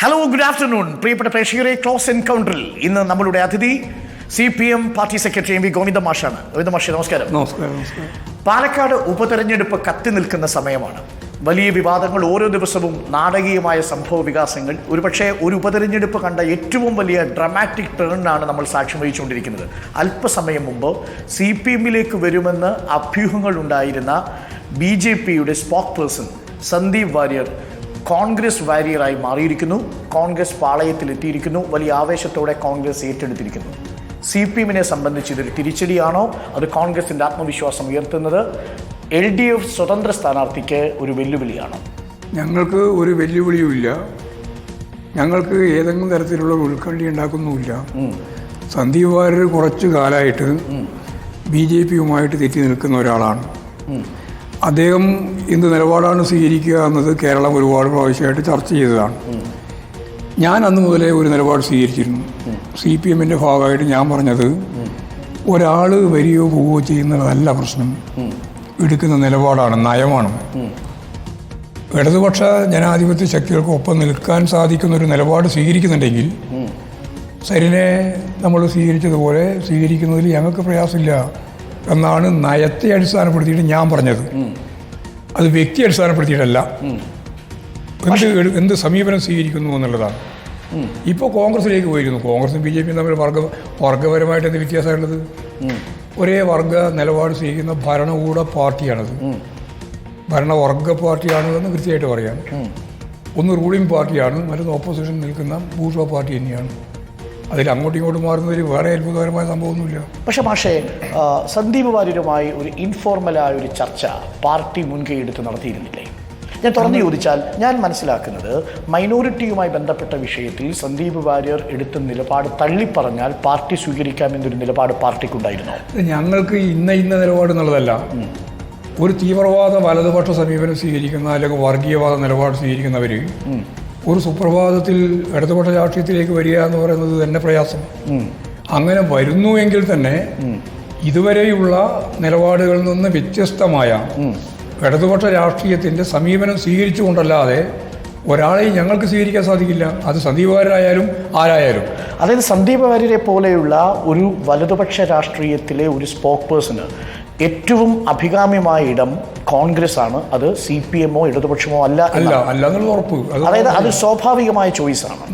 Hello good afternoon പ്രിയപ്പെട്ട പ്രേക്ഷകരെ close എൻകൗണ്ടറിൽ ഇന്ന് നമ്മളുടെ അതിഥി C P M party secretary M V Govinda മാഷാണ് ഗോവിന്ദ മാഷെ നമസ്കാരം. പാലക്കാട് ഉപതെരഞ്ഞെടുപ്പ് കത്തി നിൽക്കുന്ന സമയമാണ്. വലിയ വിവാദങ്ങൾ ഓരോ ദിവസവും നാടകീയമായ സംഭവ വികാസങ്ങൾ. ഒരുപക്ഷെ ഒരു ഉപതെരഞ്ഞെടുപ്പ് കണ്ട ഏറ്റവും വലിയ ഡ്രമാറ്റിക് ടേണിനാണ് നമ്മൾ സാക്ഷ്യം വഹിച്ചുകൊണ്ടിരിക്കുന്നത്. അല്പസമയം മുമ്പ് സി പി എമ്മിലേക്ക് വരുമെന്ന് അഭ്യൂഹങ്ങൾ ഉണ്ടായിരുന്ന ബി ജെ പിയുടെ സ്പോക്ക് പേഴ്സൺ സന്ദീപ് വാര്യർ കോൺഗ്രസ് വാരിയറായി മാറിയിരിക്കുന്നു. കോൺഗ്രസ് പാളയത്തിലെത്തിയിരിക്കുന്നു. വലിയ ആവേശത്തോടെ കോൺഗ്രസ് ഏറ്റെടുത്തിരിക്കുന്നു. സി പി എമ്മിനെ സംബന്ധിച്ച് ഇതൊരു തിരിച്ചടിയാണോ? അത് കോൺഗ്രസിന്റെ ആത്മവിശ്വാസം ഉയർത്തുന്നത് എൽ ഡി എഫ് സ്വതന്ത്ര സ്ഥാനാർത്ഥിക്ക് ഒരു വെല്ലുവിളിയാണോ. ഞങ്ങൾക്ക് ഒരു വെല്ലുവിളിയുമില്ല. ഞങ്ങൾക്ക് ഏതെങ്കിലും തരത്തിലുള്ള ഉൾക്കള്ളി ഉണ്ടാക്കുന്നുമില്ല. സന്ദീപ് വാര്യർ കുറച്ചു കാലമായിട്ട് ബി ജെ പിയുമായിട്ട് തെറ്റി നിൽക്കുന്ന ഒരാളാണ്. അദ്ദേഹം എന്ത് നിലപാടാണ് സ്വീകരിക്കുക എന്നത് കേരളം ഒരുപാട് പ്രാവശ്യമായിട്ട് ചർച്ച ചെയ്തതാണ്. ഞാൻ അന്ന് മുതലേ ഒരു നിലപാട് സ്വീകരിച്ചിരുന്നു. സി പി എമ്മിന്റെ ഭാഗമായിട്ട് ഞാൻ പറഞ്ഞത് ഒരാൾ വരികയോ പോവുകയോ ചെയ്യുന്നതല്ല പ്രശ്നം. എടുക്കുന്ന നിലപാടാണ് നയമാണ്. ഇടതുപക്ഷ ജനാധിപത്യ ശക്തികൾക്ക് ഒപ്പം നിൽക്കാൻ സാധിക്കുന്ന ഒരു നിലപാട് സ്വീകരിക്കുന്നുണ്ടെങ്കിൽ സരിനെ നമ്മൾ സ്വീകരിച്ചതുപോലെ സ്വീകരിക്കുന്നതിൽ ഞങ്ങൾക്ക് പ്രയാസമില്ല. എന്നാണ് നയത്തെ അടിസ്ഥാനപ്പെടുത്തിയിട്ട് ഞാൻ പറഞ്ഞത്. അത് വ്യക്തി അടിസ്ഥാനപ്പെടുത്തിയിട്ടല്ല. എന്ത് എന്ത് സമീപനം സ്വീകരിക്കുന്നു എന്നുള്ളതാണ്. ഇപ്പോൾ കോൺഗ്രസിലേക്ക് പോയിരുന്നു. കോൺഗ്രസും ബി ജെ പിയും തമ്മിൽ വർഗ വർഗപരമായിട്ട് എന്ത് വ്യത്യാസമുള്ളത് ഒരേ വർഗ നിലപാട് സ്വീകരിക്കുന്ന ഭരണകൂട പാർട്ടിയാണത്. ഭരണവർഗ പാർട്ടിയാണ് എന്ന് കൃത്യമായിട്ട് പറയാം. ഒന്ന് റൂളിംഗ് പാർട്ടിയാണ് മറ്റൊന്ന് ഓപ്പോസിഷൻ നിൽക്കുന്ന ബൂർഷ പാർട്ടി തന്നെയാണ്. അതിൽ അങ്ങോട്ടും ഇങ്ങോട്ടും മാറുന്നതിൽ വേറെ അത്ഭുതകരമായ സംഭവമൊന്നുമില്ല. പക്ഷേ മാഷേ സന്ദീപ് വാര്യരുമായി ഒരു ഇൻഫോർമലായ ഒരു ചർച്ച പാർട്ടി മുൻകൈ എടുത്ത് നടത്തിയിരുന്നില്ലേ? ഞാൻ തുറന്നു ചോദിച്ചാൽ ഞാൻ മനസ്സിലാക്കുന്നത് മൈനോറിറ്റിയുമായി ബന്ധപ്പെട്ട വിഷയത്തിൽ സന്ദീപ് വാര്യർ എടുത്ത നിലപാട് തള്ളിപ്പറഞ്ഞാൽ പാർട്ടി സ്വീകരിക്കാമെന്നൊരു നിലപാട് പാർട്ടിക്കുണ്ടായിരുന്നു? ഞങ്ങൾക്ക് ഇന്ന ഇന്ന നിലപാട് എന്നുള്ളതല്ല. ഒരു തീവ്രവാദ വലതുപക്ഷ സമീപനം സ്വീകരിക്കുന്ന അല്ലെങ്കിൽ വർഗീയവാദ നിലപാട് സ്വീകരിക്കുന്നവർ ഒരു സുപ്രഭാതത്തിൽ ഇടതുപക്ഷ രാഷ്ട്രീയത്തിലേക്ക് വരിക എന്ന് പറയുന്നത് തന്നെ പ്രയാസം. അങ്ങനെ വരുന്നു എങ്കിൽ തന്നെ ഇതുവരെയുള്ള നിലപാടുകളിൽ നിന്ന് വ്യത്യസ്തമായ ഇടതുപക്ഷ രാഷ്ട്രീയത്തിന്റെ സമീപനം സ്വീകരിച്ചുകൊണ്ടല്ലാതെ ഒരാളെയും ഞങ്ങൾക്ക് സ്വീകരിക്കാൻ സാധിക്കില്ല. അത് സന്ദീപ് വാര്യരായാലും ആരായാലും. അതായത് സന്ദീപ് വാര്യരെ പോലെയുള്ള ഒരു വലതുപക്ഷ രാഷ്ട്രീയത്തിലെ ഒരു സ്പോക്ക് പേഴ്സണ് ഏറ്റവും അഭികാമ്യമായ ഇടം കോൺഗ്രസ് ആണ് അത് സി പി എമ്മോ ഇടതുപക്ഷമോ അല്ല അല്ല അല്ല എന്നുള്ള ഉറപ്പ്. അതായത് അത് സ്വാഭാവികമായ ചോയ്സ് ആണ്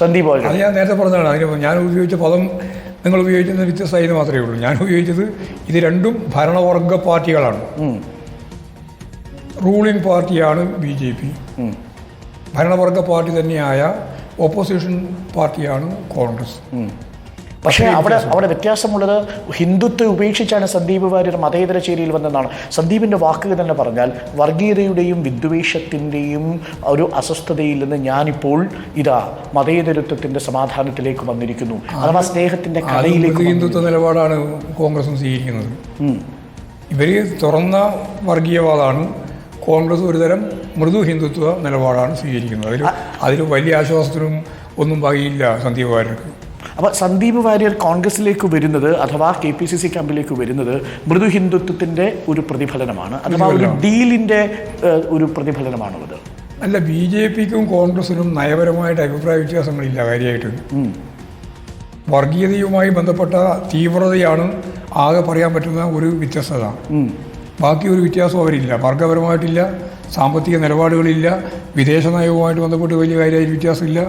സന്ദീപ് അത് ഞാൻ നേരത്തെ പറഞ്ഞതാണ്. അതിന് ഞാൻ ഉപയോഗിച്ച പദം നിങ്ങൾ ഉപയോഗിക്കുന്നത് വ്യത്യസ്തമായി മാത്രമേ ഉള്ളൂ. ഞാൻ ഉപയോഗിച്ചത് ഇത് രണ്ടും ഭരണവർഗ പാർട്ടികളാണ്. റൂളിംഗ് പാർട്ടിയാണ് ബി ജെ പി. ഭരണവർഗ പാർട്ടി തന്നെയായ ഓപ്പോസിഷൻ പാർട്ടിയാണ് കോൺഗ്രസ്. പക്ഷേ അവിടെ അവിടെ വ്യത്യാസമുള്ളത് ഹിന്ദുത്വ ഉപേക്ഷിച്ചാണ് സന്ദീപ് വാര്യർ മതേതര ചേരിയിൽ വന്നതെന്നാണ്. സന്ദീപിന്റെ വാക്കുകൾ തന്നെ പറഞ്ഞാൽ വർഗീയതയുടെയും വിദ്വേഷത്തിന്റെയും ഒരു അസ്വസ്ഥതയിൽ നിന്ന് ഞാനിപ്പോൾ ഇതാ മതേതരത്വത്തിന്റെ സമാധാനത്തിലേക്ക് വന്നിരിക്കുന്നു. അഥവാ സ്നേഹത്തിന്റെ കലയിലേക്ക് ഹിന്ദുത്വ നിലപാടാണ് കോൺഗ്രസും സ്വീകരിക്കുന്നത്. ഇവർ തുറന്ന വർഗീയവാദമാണ്. കോൺഗ്രസ് ഒരുതരം മൃദു ഹിന്ദുത്വ നിലപാടാണ് സ്വീകരിക്കുന്നത്. അതിൽ അതിൽ വലിയ ആശ്വാസത്തിനും ഒന്നും വകയില്ല സന്ദീപ് വാര്യർക്ക്. അപ്പൊ സന്ദീപ് വാര്യർ കോൺഗ്രസിലേക്ക് വരുന്നത് അഥവാ കെ പി സി സി ക്യാമ്പിലേക്ക് വരുന്നത് മൃദു ഹിന്ദുത്വത്തിന്റെ ഒരു പ്രതിഫലനമാണ്. അഥവാ ഒരു ഡീലിന്റെ ഒരു പ്രതിഫലനമാണോ അത് അല്ല ബി ജെ പിക്കും കോൺഗ്രസിനും നയപരമായിട്ട് അഭിപ്രായ വ്യത്യാസങ്ങളില്ല കാര്യമായിട്ട്. വർഗീയതയുമായി ബന്ധപ്പെട്ട തീവ്രതയാണ് ആകെ പറയാൻ പറ്റുന്ന ഒരു വ്യത്യസ്തത. ബാക്കി ഒരു വ്യത്യാസം അവരില്ല. വർഗപരമായിട്ടില്ല സാമ്പത്തിക നിലപാടുകളില്ല വിദേശ നയവുമായിട്ട് ബന്ധപ്പെട്ട് വലിയ കാര്യമായി വ്യത്യാസമില്ല.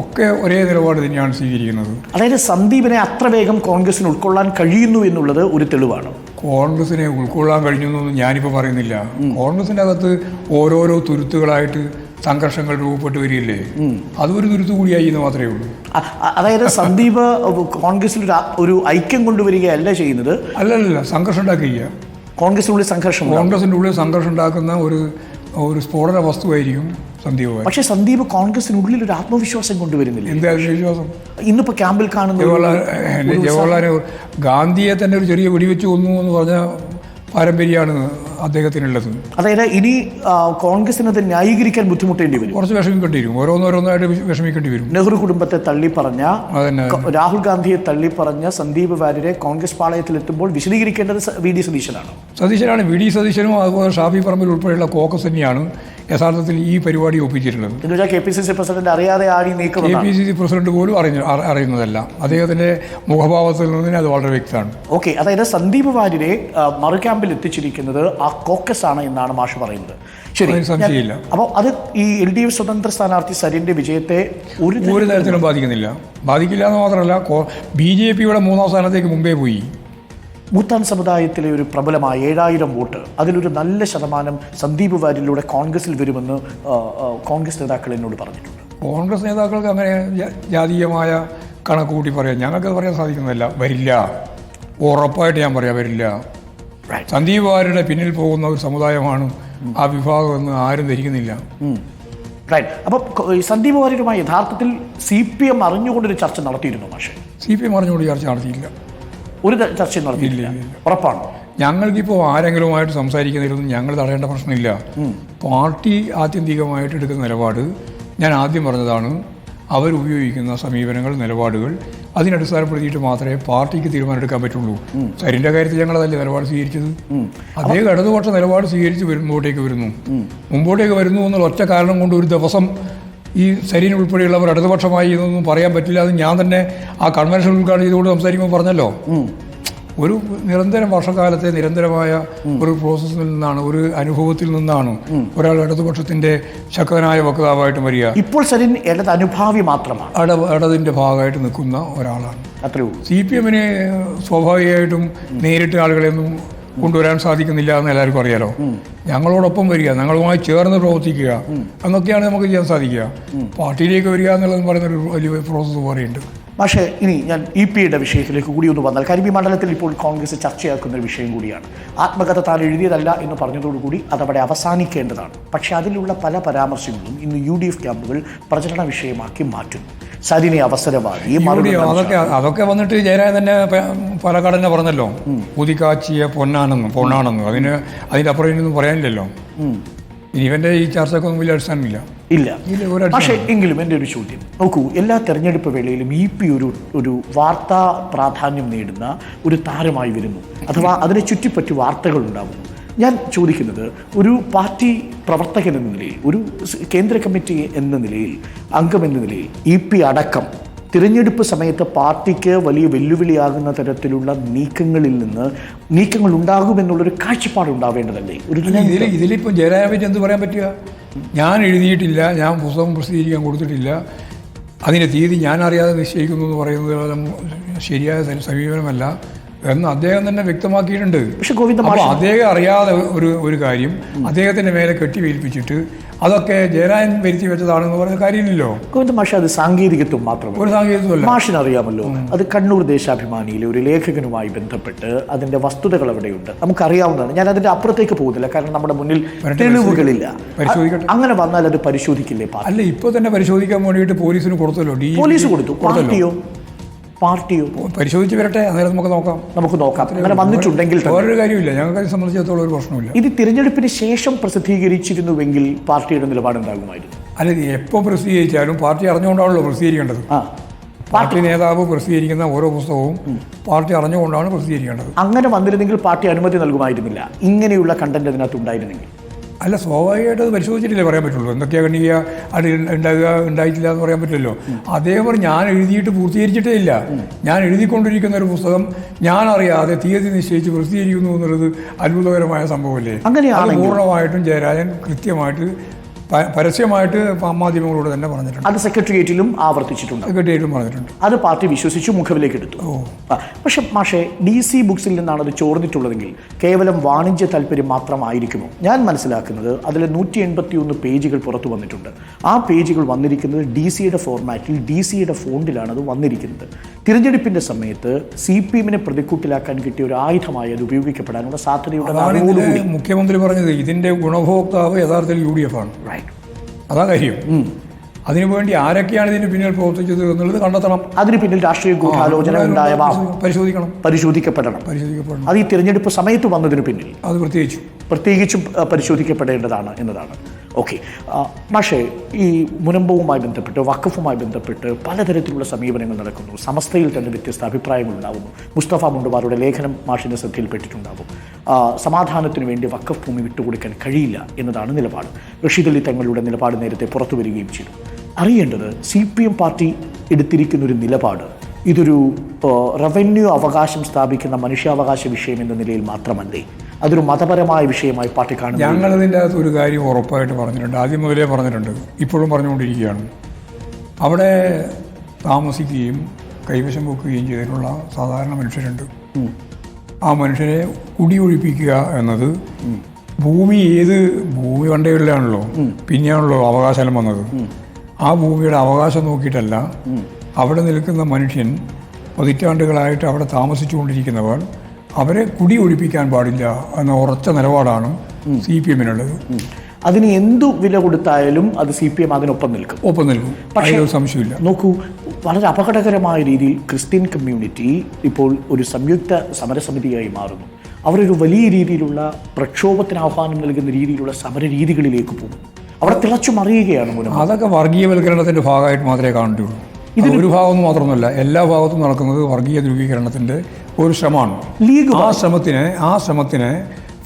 ഒക്കെ ഒരേ നിലപാട് തന്നെയാണ് സ്വീകരിക്കുന്നത്. അതായത് സന്ദീപിനെ അത്ര വേഗം കോൺഗ്രസിന് ഉൾക്കൊള്ളാൻ കഴിയുന്നു എന്നുള്ളത് ഒരു തെളിവാണ്. കോൺഗ്രസിനെ ഉൾക്കൊള്ളാൻ കഴിഞ്ഞൊന്നും ഞാനിപ്പോൾ പറയുന്നില്ല. കോൺഗ്രസിന്റെ അകത്ത് ഓരോരോ തുരുത്തുകളായിട്ട് സംഘർഷങ്ങൾ രൂപപ്പെട്ട് വരികയില്ലേ? അതൊരു തുരുത്തു കൂടിയായി എന്ന് മാത്രമേ ഉള്ളൂ. അതായത് സന്ദീപ് കോൺഗ്രസിൽ ഒരു ഐക്യം കൊണ്ടുവരികയല്ല ചെയ്യുന്നത്. അല്ലല്ല സംഘർഷം ഉണ്ടാക്കുകയില്ല കോൺഗ്രസിനുള്ളിൽ സംഘർഷം കോൺഗ്രസിന്റെ ഉള്ളിൽ സംഘർഷം ഉണ്ടാക്കുന്ന ഒരു ഒരു സ്ഫോടന വസ്തുവായിരിക്കും. സന്ദീപ്. പക്ഷേ സന്ദീപ് കോൺഗ്രസിനുള്ളിൽ ഒരു ആത്മവിശ്വാസം കൊണ്ടുവരുന്നില്ല? എന്താ ആത്മവിശ്വാസം? വിശ്വാസം ഇന്നിപ്പോ ക്യാമ്പിൽ കാണുന്ന ജവഹർലാൽ നെഹ്റു ഗാന്ധിയെ തന്നെ ഒരു ചെറിയ വെടിവെച്ച് കൊന്നു എന്ന് പറഞ്ഞ പാരമ്പര്യമാണ് അദ്ദേഹത്തിനുള്ളത്. അതായത് ഇനി കോൺഗ്രസിന് അത് ന്യായീകരിക്കാൻ ബുദ്ധിമുട്ടേണ്ടി വരും. കുറച്ച് വിഷമിക്കേണ്ടി വരും ഓരോന്നോരോന്നായിട്ട് വിഷ- വിഷമിക്കേണ്ടി വരും. നെഹ്റു കുടുംബത്തെ തള്ളി പറഞ്ഞ രാഹുൽ ഗാന്ധിയെ തള്ളി പറഞ്ഞ സന്ദീപ് വാര്യരെ കോൺഗ്രസ് പാളയത്തിലെത്തുമ്പോൾ വിശദീകരിക്കേണ്ടത് വി ഡി സതീശനാണ്. സതീശനാണ്. വി ഡി സതീശനും അതുപോലെ ഷാഫി പറമ്പിൽ ഉൾപ്പെടെയുള്ള കോക്കസ് തന്നെയാണ്. യഥാർത്ഥത്തിൽ ഈ പരിപാടി ഒപ്പിച്ചിരുന്നത്. എന്ന് വെച്ചാൽ K P C C president അറിയാതെ ആടി കെ നീക്കുമെന്നാണ് പി സി സി പ്രസിഡന്റ് പോലും അറിഞ്ഞു അറി- അറിയുന്നതല്ല. അദ്ദേഹത്തിന്റെ മുഖഭാവത്തിൽ നിന്ന് അത് വളരെ വ്യക്തമാണ്. ഓക്കെ അതായത് സന്ദീപ് വാര്യരെ മറുക്യാമ്പിൽ എത്തിച്ചിരിക്കുന്നത് ആ കോക്കസ് ആണ് എന്നാണ് മാഷ് പറയുന്നത്. ശരി സംശയമില്ല. അപ്പോൾ അത് ഈ എൽ ഡി എഫ് സ്വതന്ത്ര സ്ഥാനാർത്ഥി സരിന്റെ വിജയത്തെ ഒരു ഒരു തരത്തിലും ബാധിക്കുന്നില്ല. ബാധിക്കില്ല എന്ന് മാത്രമല്ല ബി ജെ പിയുടെ മൂന്നാം സ്ഥാനത്തേക്ക് മുമ്പേ പോയി. ഭൂത്താൻ സമുദായത്തിലെ ഒരു പ്രബലമായ ഏഴായിരം വോട്ട് അതിലൊരു നല്ല ശതമാനം സന്ദീപ് വാര്യലൂടെ കോൺഗ്രസിൽ വരുമെന്ന് കോൺഗ്രസ് നേതാക്കൾ എന്നോട് പറഞ്ഞിട്ടുണ്ട്. കോൺഗ്രസ് നേതാക്കൾക്ക് അങ്ങനെ ജാതീയമായ കണക്ക് കൂട്ടി പറയാം ഞങ്ങൾക്ക് പറയാൻ സാധിക്കുന്നില്ല വരില്ല. ഉറപ്പായിട്ട് ഞാൻ പറയാം വരില്ല. സന്ദീപ് വാര്യയുടെ പിന്നിൽ പോകുന്ന ഒരു സമുദായമാണ് ആ വിഭാഗം എന്ന് ആരും ധരിക്കുന്നില്ല. റൈറ്റ് അപ്പോൾ സന്ദീപ് വാര്യരുമായി യഥാർത്ഥത്തിൽ സി പി എം അറിഞ്ഞുകൊണ്ടൊരു ചർച്ച നടത്തിയിരുന്നു പക്ഷേ സി പി എം അറിഞ്ഞുകൊണ്ട് ചർച്ച നടത്തിയില്ല ഒരു ചർച്ചയും നടത്തിയില്ല ഉറപ്പാണ്. ഞങ്ങൾക്കിപ്പോൾ ആരെങ്കിലുമായിട്ട് സംസാരിക്കുന്നതിലൊന്നും ഞങ്ങൾ തടയേണ്ട പ്രശ്നമില്ല. പാർട്ടി ആത്യന്തികമായിട്ട് എടുക്കുന്ന നിലപാട് ഞാൻ ആദ്യം പറഞ്ഞതാണ് അവരുപയോഗിക്കുന്ന സമീപനങ്ങൾ നിലപാടുകൾ അതിനടിസ്ഥാനപ്പെടുത്തിയിട്ട് മാത്രമേ പാർട്ടിക്ക് തീരുമാനമെടുക്കാൻ പറ്റുള്ളൂ. സരിന്റെ കാര്യത്തിൽ ഞങ്ങൾ അതല്ലേ നിലപാട് സ്വീകരിച്ചത്? അതേ ഇടതുപക്ഷ നിലപാട് സ്വീകരിച്ച് മുമ്പോട്ടേക്ക് വരുന്നു. മുമ്പോട്ടേക്ക് വരുന്നു എന്നുള്ള ഒറ്റ കാരണം കൊണ്ട് ഒരു ദിവസം ഈ സരീൻ ഉൾപ്പെടെയുള്ളവർ ഇടതുപക്ഷമായി ഇതൊന്നും പറയാൻ പറ്റില്ല അത് ഞാൻ തന്നെ ആ കൺവെൻഷൻ ഉദ്ഘാടനം ചെയ്തുകൊണ്ട് സംസാരിക്കുമ്പോൾ പറഞ്ഞല്ലോ. ഒരു നിരന്തരം വർഷകാലത്തെ നിരന്തരമായ ഒരു പ്രോസസ്സിൽ നിന്നാണ് ഒരു അനുഭവത്തിൽ നിന്നാണ് ഒരാൾ ഇടതുപക്ഷത്തിന്റെ ശക്തനായ വക്താവായിട്ട് വരിക. ഇപ്പോൾ സരിൻ ഇടത് അനുഭാവി മാത്രമാണ്. ഭാഗമായിട്ട് നിൽക്കുന്ന ഒരാളാണ്. ഉള്ളൂ. സി പി എമ്മിന് സ്വാഭാവികമായിട്ടും നേരിട്ട് ആളുകളെയൊന്നും കൊണ്ടുവരാൻ സാധിക്കുന്നില്ല എന്ന് എല്ലാവർക്കും അറിയാലോ. ഞങ്ങളോടൊപ്പം വരിക ഞങ്ങളുമായി ചേർന്ന് പ്രവർത്തിക്കുക എന്നൊക്കെയാണ് നമുക്ക് ചെയ്യാൻ സാധിക്കുക. പാർട്ടിയിലേക്ക് വരിക എന്നുള്ളത് പറയുന്ന ഒരു വലിയ പ്രോസസ്സ് പോലെയുണ്ട്. പക്ഷേ ഇനി ഞാൻ ഇ പിയുടെ വിഷയത്തിലേക്ക് കൂടി ഒന്ന് വന്നാൽ കരിമി മണ്ഡലത്തിൽ ഇപ്പോൾ കോൺഗ്രസ് ചർച്ചയാക്കുന്ന ഒരു വിഷയം കൂടിയാണ്. ആത്മകഥ താൻ എഴുതിയതല്ല എന്ന് പറഞ്ഞതോടുകൂടി അതവിടെ അവസാനിക്കേണ്ടതാണ്. പക്ഷേ അതിലുള്ള പല പരാമർശങ്ങളും ഇന്ന് യു ഡി എഫ് ക്യാമ്പുകൾ പ്രചരണ വിഷയമാക്കി മാറ്റുന്നു സരിനെ അവസരവാദി അതൊക്കെ അതൊക്കെ വന്നിട്ട് ജയരാജൻ തന്നെ പല പാലക്കാട് തന്നെ പറഞ്ഞല്ലോ ഉദിക്കാച്ചിയ പൊന്നാണെന്ന് പൊന്നാണെന്ന് അതിന് അതിന്റെ അപ്പുറം ഇനിയൊന്നും പറയാനില്ലല്ലോ. ഇനി ഇവന്റെ ഈ ചർച്ചക്കൊന്നും വലിയ അടിസ്ഥാനമില്ല. ഇല്ല. പക്ഷേ എങ്കിലും എന്റെ ഒരു ചോദ്യം. നോക്കൂ എല്ലാ തെരഞ്ഞെടുപ്പ് വേളയിലും ഇ പി ഒരു ഒരു വാർത്താ പ്രാധാന്യം നേടുന്ന ഒരു താരമായി വരുന്നു. അഥവാ അതിനെ ചുറ്റിപ്പറ്റി വാർത്തകൾ ഉണ്ടാകുന്നു. ഞാൻ ചോദിക്കുന്നത് ഒരു പാർട്ടി പ്രവർത്തകൻ എന്ന നിലയിൽ ഒരു കേന്ദ്ര കമ്മിറ്റി എന്ന നിലയിൽ അംഗം എന്ന നിലയിൽ ഇ പി അടക്കം തിരഞ്ഞെടുപ്പ് സമയത്ത് പാർട്ടിക്ക് വലിയ വെല്ലുവിളിയാകുന്ന തരത്തിലുള്ള നീക്കങ്ങളിൽ നിന്ന് നീക്കങ്ങൾ ഉണ്ടാകുമെന്നുള്ളൊരു കാഴ്ചപ്പാട് ഉണ്ടാവേണ്ടതല്ലേ? ഒരു ഇതിൽ ഇതിലിപ്പം ജയരാജനെ പറ്റി എന്ത് പറയാൻ പറ്റുക? ഞാൻ എഴുതിയിട്ടില്ല ഞാൻ പുസ്തകം പ്രസിദ്ധീകരിക്കാൻ കൊടുത്തിട്ടില്ല. അതിന്റെ തീയതി ഞാൻ അറിയാതെ നിശ്ചയിക്കുന്നു എന്ന് പറയുന്നത് ശരിയായ സമീപനമല്ല. എന്ന് അദ്ദേഹം തന്നെ വ്യക്തമാക്കിയിട്ടുണ്ട്. പക്ഷെ ഗോവിന്ദ അപ്പോൾ അദ്ദേഹം അറിയാതെ ഒരു ഒരു കാര്യം അദ്ദേഹത്തിന്റെ മേലെ കെട്ടിവേൽപ്പിച്ചിട്ട് അതൊക്കെ ജയരാജൻ വരുത്തി വെച്ചതാണെന്ന് പറയുന്ന കാര്യമില്ലല്ലോ. ഗോവിന്ദ മാഷ അത് സാങ്കേതികത്വം മാത്രമല്ല. ഒരു സാങ്കേതികത്വം മാഷിന് അറിയാമല്ലോ അത് കണ്ണൂർ ദേശാഭിമാനിയിലെ ഒരു ലേഖകനുമായി ബന്ധപ്പെട്ട് അതിന്റെ വസ്തുതകൾ അവിടെയുണ്ട്. നമുക്കറിയാവുന്നതാണ്. ഞാൻ അതിന്റെ അപ്പുറത്തേക്ക് പോകുന്നില്ല കാരണം നമ്മുടെ മുന്നിൽ തെളിവുകളില്ല. അങ്ങനെ വന്നാൽ അത് പരിശോധിക്കില്ലേ അല്ല ഇപ്പോൾ തന്നെ പരിശോധിക്കാൻ വേണ്ടിയിട്ട് പോലീസിന് കൊടുത്തല്ലോ. പോലീസ് കൊടുത്തു. പാർട്ടിയോ? പാർട്ടിയോ പരിശോധിച്ച് വരട്ടെ അന്നേരം നമുക്ക് നോക്കാം. നമുക്ക് നോക്കാം. അങ്ങനെ വന്നിട്ടുണ്ടെങ്കിൽ ഒരു വേറൊരു കാര്യമില്ല ഞങ്ങൾക്ക് സംബന്ധിച്ചിടത്തോളം ഒരു പ്രശ്നമില്ല ഇത് തിരഞ്ഞെടുപ്പിന് ശേഷം പ്രസിദ്ധീകരിച്ചിരുന്നുവെങ്കിൽ പാർട്ടിയുടെ നിലപാടുണ്ടാകുമായിരുന്നു അല്ല എപ്പോൾ പ്രസിദ്ധീകരിച്ചാലും പാർട്ടി അറിഞ്ഞുകൊണ്ടാണല്ലോ പ്രസിദ്ധീകരിക്കേണ്ടത്. പാർട്ടി നേതാവ് പ്രസിദ്ധീകരിക്കുന്ന ഓരോ പുസ്തകവും പാർട്ടി അറിഞ്ഞുകൊണ്ടാണ് പ്രസിദ്ധീകരിക്കേണ്ടത്. അങ്ങനെ വന്നിരുന്നെങ്കിൽ പാർട്ടി അനുമതി നൽകുമായിരുന്നില്ല. ഇങ്ങനെയുള്ള കണ്ടന്റ് അതിനകത്ത് ഉണ്ടായിരുന്നെങ്കിൽ. അല്ല സ്വാഭാവികമായിട്ട് അത് പരിശോധിച്ചിട്ടില്ലേ പറയാൻ പറ്റുള്ളൂ. എന്തൊക്കെയാണ് കണ്ടിക്കുക അത് ഉണ്ടാകുക ഉണ്ടായിട്ടില്ല എന്ന് പറയാൻ പറ്റില്ലല്ലോ. അതേപോലെ ഞാൻ എഴുതിയിട്ട് പൂർത്തീകരിച്ചിട്ടേ ഇല്ല. ഞാൻ എഴുതിക്കൊണ്ടിരിക്കുന്ന ഒരു പുസ്തകം ഞാൻ അറിയാതെ തീയതി നിശ്ചയിച്ച് പ്രസിദ്ധീകരിക്കുന്നു എന്നുള്ളത് അത്ഭുതകരമായ സംഭവമല്ലേ? അത് അങ്ങനെയാണെങ്കിൽ പൂർണമായിട്ടും ജയരാജൻ കൃത്യമായിട്ട് പരസ്യമായിട്ട് മാധ്യമങ്ങളോട് തന്നെ പറഞ്ഞിട്ടുണ്ട്. അത് സെക്രട്ടേറിയറ്റിലും ആവർത്തിച്ചിട്ടുണ്ട്. സെക്രട്ടേറിയറ്റിലും പറഞ്ഞിട്ടുണ്ട്. അത് പാർട്ടി വിശ്വസിച്ചു മുഖവിലേക്ക് എടുത്തു. ഓ. പക്ഷെ പക്ഷേ ഡി സി ബുക്സിൽ നിന്നാണ് അത് ചോർന്നിട്ടുള്ളതെങ്കിൽ കേവലം വാണിജ്യ താല്പര്യം മാത്രമായിരിക്കുമോ? ഞാൻ മനസ്സിലാക്കുന്നത് അതിൽ നൂറ്റി എൺപത്തി ഒന്ന് പേജുകൾ പുറത്തു വന്നിട്ടുണ്ട്. ആ പേജുകൾ വന്നിരിക്കുന്നത് ഡി സിയുടെ ഫോർമാറ്റിൽ ഡി സിയുടെ ഫോണ്ടിലാണ് അത് വന്നിരിക്കുന്നത്. തിരഞ്ഞെടുപ്പിന്റെ സമയത്ത് സി പി എമ്മിനെ പ്രതിക്കൂട്ടിലാക്കാൻ കിട്ടിയ ഒരു ആയുധമായി അത് ഉപയോഗിക്കപ്പെടാനുള്ള സാധ്യതയുണ്ട് മുഖ്യമന്ത്രി പറഞ്ഞത്. ഇതിന്റെ ഗുണഭോക്താവ് യഥാർത്ഥത്തിൽ യു ഡി എഫ് ആണ്. അതാ കാര്യം. അതിനുവേണ്ടി ആരൊക്കെയാണ് ഇതിന് പിന്നിൽ പ്രവർത്തിച്ചത് എന്നുള്ളത് കണ്ടെത്തണം. അതിന് പിന്നിൽ രാഷ്ട്രീയ ഗൂഢാലോചന ഉണ്ടായവാം പരിശോധിക്കണം. പരിശോധിക്കപ്പെടണം. പരിശോധിക്കപ്പെടണം. അത് ഈ തിരഞ്ഞെടുപ്പ് സമയത്ത് വന്നതിന് പിന്നിൽ. അത് പ്രത്യേകിച്ചു. പ്രത്യേകിച്ചും പരിശോധിക്കപ്പെടേണ്ടതാണ് എന്നതാണ്. ഓക്കെ. പക്ഷേ ഈ മുനമ്പവുമായി ബന്ധപ്പെട്ട് വഖഫുമായി ബന്ധപ്പെട്ട് പലതരത്തിലുള്ള സമീപനങ്ങൾ നടക്കുന്നു. സമസ്തയിൽ തന്നെ വ്യത്യസ്ത അഭിപ്രായങ്ങൾ ഉണ്ടാകുന്നു മുസ്തഫ മുണ്ടുമാരുടെ ലേഖനം മാഷിന്റെ ശ്രദ്ധയിൽപ്പെട്ടിട്ടുണ്ടാകും സമാധാനത്തിന് വേണ്ടി വഖഫ് ഭൂമി വിട്ടുകൊടുക്കാൻ കഴിയില്ല എന്നതാണ് നിലപാട്. റഷീദ് അലി തങ്ങളുടെ നിലപാട് നേരത്തെ പുറത്തു വരികയും ചെയ്തു. അറിയേണ്ടത് സി പി എം പാർട്ടി എടുത്തിരിക്കുന്ന ഒരു നിലപാട്. ഇതൊരു റവന്യൂ അവകാശം സ്ഥാപിക്കുന്ന മനുഷ്യാവകാശ വിഷയം എന്ന നിലയിൽ മാത്രമല്ലേ. അതൊരു മതപരമായ വിഷയമായി പാർട്ടി കാണുന്നു ഞങ്ങളതിന്റെ അകത്ത് ഒരു കാര്യം ഉറപ്പായിട്ട് പറഞ്ഞിട്ടുണ്ട്. ആദ്യം മുതലേ പറഞ്ഞിട്ടുണ്ട്. ഇപ്പോഴും പറഞ്ഞുകൊണ്ടിരിക്കുകയാണ്. അവിടെ താമസിക്കുകയും കൈവശം വെക്കുകയും ചെയ്തിട്ടുള്ള സാധാരണ മനുഷ്യരുണ്ട്. ആ മനുഷ്യരെ കുടിയൊഴിപ്പിക്കുക എന്നത് ഭൂമി ഏത് ഭൂമി വണ്ടികളിലാണല്ലോ പിന്നെയാണല്ലോ അവകാശം വന്നത്. ആ ഭൂമിയുടെ അവകാശം നോക്കിയിട്ടല്ല അവിടെ നിൽക്കുന്ന മനുഷ്യൻ പതിറ്റാണ്ടുകളായിട്ട് അവിടെ താമസിച്ചുകൊണ്ടിരിക്കുന്നവർ അവരെ കുടി ഒഴിപ്പിക്കാൻ പാടില്ല എന്ന ഉറച്ച നിലപാടാണ് സി പി എമ്മിനുള്ളത്. അതിന് എന്തു വില കൊടുത്തായാലും അത് സി പി എം അതിനൊപ്പം നിൽക്കും. ഒപ്പം നിൽക്കും. പക്ഷേ സംശയമില്ല നോക്കൂ വളരെ അപകടകരമായ രീതിയിൽ ക്രിസ്ത്യൻ കമ്മ്യൂണിറ്റി ഇപ്പോൾ ഒരു സംയുക്ത സമരസമിതിയായി മാറുന്നു. അവരൊരു വലിയ രീതിയിലുള്ള പ്രക്ഷോഭത്തിന് ആഹ്വാനം നൽകുന്ന രീതിയിലുള്ള സമര രീതികളിലേക്ക് പോകും അവിടെ തിളച്ചു മറിയുകയാണ് അതൊക്കെ വർഗീയവൽക്കരണത്തിന്റെ ഭാഗമായിട്ട് മാത്രമേ കാണുകയുള്ളൂ അത് ഒരു ഭാഗം മാത്രമൊന്നുമല്ല എല്ലാ ഭാഗത്തും നടക്കുന്നത് വർഗീയ ധ്രുവീകരണത്തിന്റെ ഒരു ശ്രമമാണ്. ലീഗ് ആ ശ്രമത്തിന് ആ ശ്രമത്തിന്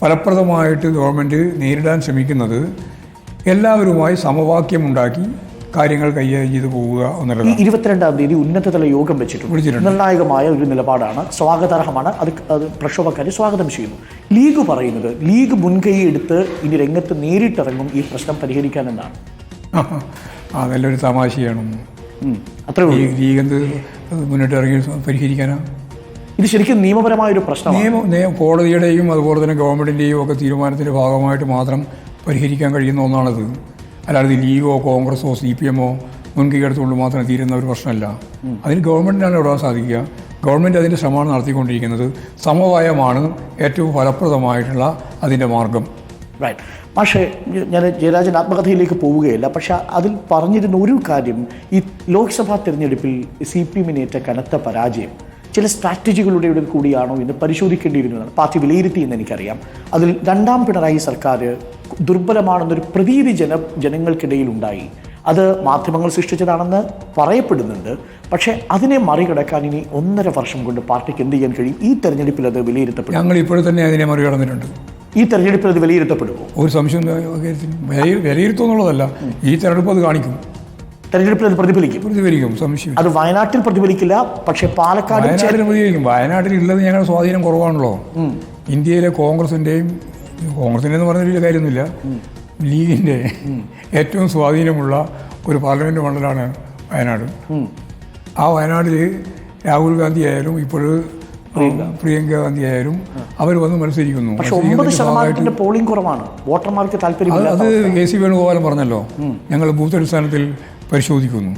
ഫലപ്രദമായിട്ട് ഗവൺമെന്റ് നേരിടാൻ ശ്രമിക്കുന്നത് എല്ലാവരുമായി സമവാക്യമുണ്ടാക്കി കാര്യങ്ങൾ കൈകാര്യം ചെയ്തു പോവുക എന്നുള്ളത് ഇരുപത്തിരണ്ടാം തീയതി ഉന്നതതല യോഗം വെച്ചിട്ടുണ്ട്. നിർണായകമായ ഒരു നിലപാടാണ്. സ്വാഗതാർഹമാണ്. അത് അത് പ്രക്ഷോഭക്കാർ സ്വാഗതം ചെയ്യുന്നു. ലീഗ് പറയുന്നത് ലീഗ് മുൻകൈ എടുത്ത് ഇനി രംഗത്ത് നേരിട്ടിറങ്ങും ഈ പ്രശ്നം പരിഹരിക്കാൻ എന്നാണ് അതെല്ലാം ഒരു തമാശയാണ്. അത്രേ ഉള്ളൂ. എന്ത് ഇറങ്ങി പരിഹരിക്കാനാണ് ഇത് ശരിക്കും നിയമപരമായ ഒരു പ്രശ്നമാണ് നിയമം കോടതിയുടെയും അതുപോലെ തന്നെ ഗവൺമെന്റിന്റെയും ഒക്കെ തീരുമാനത്തിന്റെ ഭാഗമായിട്ട് മാത്രം പരിഹരിക്കാൻ കഴിയുന്ന ഒന്നാണത്. അല്ലാതെ ലീഗോ കോൺഗ്രസോ സി പി എമ്മോ മുൻകൈ എടുത്തുകൊണ്ട് മാത്രം തീരുന്ന ഒരു പ്രശ്നമല്ല. അതിന് ഗവൺമെന്റിനാണ് ഇടാൻ സാധിക്കുക. ഗവൺമെന്റ് അതിന്റെ ശ്രമമാണ് നടത്തിക്കൊണ്ടിരിക്കുന്നത്. സമവായമാണ് ഏറ്റവും ഫലപ്രദമായിട്ടുള്ള അതിന്റെ മാർഗം. റൈറ്റ് പക്ഷേ ഞാൻ ജയരാജൻ ആത്മകഥയിലേക്ക് പോവുകയില്ല. പക്ഷേ അതിൽ പറഞ്ഞിരുന്ന ഒരു കാര്യം ഈ ലോക്സഭാ തിരഞ്ഞെടുപ്പിൽ സി പി എമ്മിനേറ്റ കനത്ത പരാജയം ചില സ്ട്രാറ്റജികളുടെ കൂടിയാണോ എന്ന് പരിശോധിക്കേണ്ടിയിരുന്നതാണ് പാർട്ടി വിലയിരുത്തി എന്ന് എനിക്കറിയാം. അതിൽ രണ്ടാം പിണറായി സർക്കാർ ദുർബലമാണെന്നൊരു പ്രതീതി ജന ജനങ്ങൾക്കിടയിൽ ഉണ്ടായി. അത് മാധ്യമങ്ങൾ സൃഷ്ടിച്ചതാണെന്ന് പറയപ്പെടുന്നുണ്ട്. പക്ഷേ അതിനെ മറികടക്കാൻ ഇനി ഒന്നര വർഷം കൊണ്ട് പാർട്ടിക്ക് എന്ത് ചെയ്യാൻ കഴിയും? ഈ തെരഞ്ഞെടുപ്പിൽ അത് വിലയിരുത്തപ്പെടും. ഞങ്ങൾ ഇപ്പോഴും തന്നെ അതിനെ മറികടന്നിട്ടുണ്ട്. ഈ തെരഞ്ഞെടുപ്പിൽ അത് വിലയിരുത്തപ്പെടുമോ? ഒരു സംശയം വിലയി- വിലയിരുത്തും എന്നുള്ളതല്ല. ഈ തെരഞ്ഞെടുപ്പ് അത് കാണിക്കും. തെരഞ്ഞെടുപ്പിൽ അത് പ്രതിഫലിക്കും. പ്രതിഫലിക്കും സംശയം അത് വയനാട്ടിൽ പ്രതിഫലിക്കില്ല പക്ഷേ പാലക്കാട് പ്രതിഫലിക്കും. വയനാട്ടിൽ ഉള്ളത് ഞങ്ങളുടെ സ്വാധീനം കുറവാണല്ലോ. ഇന്ത്യയിലെ കോൺഗ്രസിന്റെയും കോൺഗ്രസിന്റെ എന്ന് പറഞ്ഞ വലിയ കാര്യമൊന്നുമില്ല. ലീഗിന്റെ ഏറ്റവും സ്വാധീനമുള്ള ഒരു പാർലമെന്റ് മണ്ഡലമാണ് വയനാട്. ആ വയനാട്ടിൽ രാഹുൽ ഗാന്ധി ആയാലും ഇപ്പോൾ പ്രിയങ്ക. ഗാന്ധി ആയാലും അവർ വന്ന് മത്സരിക്കുന്നു. പക്ഷെ ഒമ്പത് മത്സരിക്കുന്നതിന്റെ ഭാഗമായിട്ട് ശതമാനത്തിന്റെ പോളിംഗ് കുറവാണ്. വോട്ടർമാർക്ക് അത് അത് കെ സി വേണുഗോപാലൻ പറഞ്ഞല്ലോ. ഞങ്ങൾ ബൂത്ത് അടിസ്ഥാനത്തിൽ പരിശോധിക്കുന്നു.